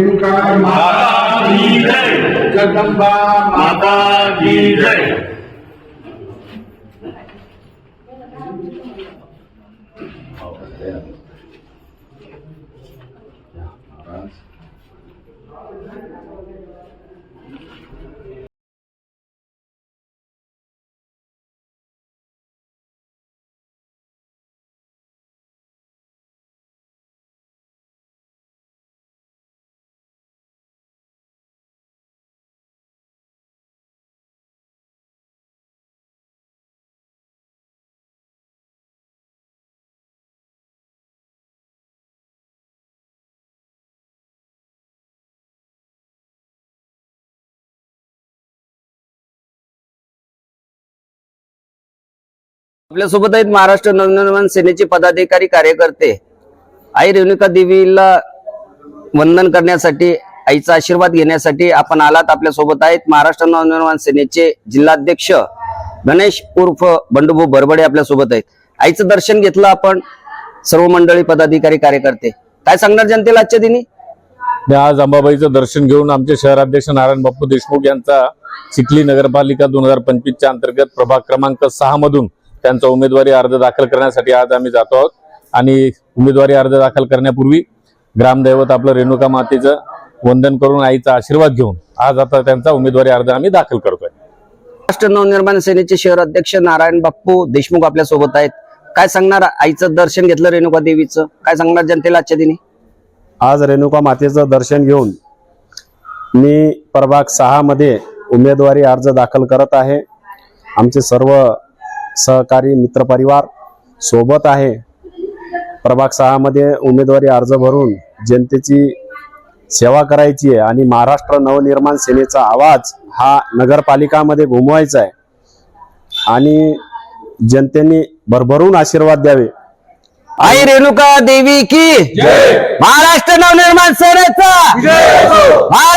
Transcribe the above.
रेणुका माता की जय जगदंबा माता की जय आपल्यासोबत आहेत महाराष्ट्र नवनिर्माण सेनेचे पदाधिकारी कार्यकर्ते. आई रेणुका देवीला वंदन करण्यासाठी आईचा आशीर्वाद घेण्यासाठी आपण आलात. आपल्यासोबत आहेत महाराष्ट्र नवनिर्माण सेनेचे जिल्हाध्यक्ष गणेश उर्फ बंडूभाऊ बरबडे आपल्यासोबत आहेत. आईचं दर्शन घेतलं आपण. सर्व मंडळी पदाधिकारी कार्यकर्ते. काय सांगणार जनतेला आजच्या दिनी? मी आज अंबाबाईचं दर्शन घेऊन आमचे शहराध्यक्ष नारायण बाप्पू देशमुख यांचा चिखली नगरपालिका दोन हजार पंचवीसच्या अंतर्गत प्रभाग क्रमांक सहा मधून त्यांचा उमेदवारी अर्ज दाखल करण्यासाठी आज आम्ही जातो आहोत. आणि उमेदवारी अर्ज दाखल करण्यापूर्वी ग्रामदैवत आपलं रेणुका मातेचं वंदन करून आईचा आशीर्वाद घेऊन आज आता त्यांचा उमेदवारी अर्ज आम्ही दाखल करतोय. महाराष्ट्र नवनिर्माण सेनेचे शहर अध्यक्ष नारायण बाप्पू देशमुख आपल्यासोबत आहेत. काय सांगणार आईचं दर्शन घेतलं रेणुका देवीचं? काय सांगणार जनतेला आजच्या दिनी? आज रेणुका मातेचं दर्शन घेऊन मी प्रभाग सहा मध्ये उमेदवारी अर्ज दाखल करत आहे. आमचे सर्व सहकारी मित्रपरिवार सोबत आहे. प्रभाग सहा मध्ये उमेदवारी अर्ज भरून जनतेची सेवा करायची आहे आणि महाराष्ट्र नवनिर्माण सेनेचा आवाज हा नगरपालिकामध्ये घुमवायचा आहे. आणि जनतेने भरभरून आशीर्वाद द्यावे. आई रेणुका देवी की महाराष्ट्र नवनिर्माण सेनेचा. महाराष्ट्र नवनिर्माण सेनेचा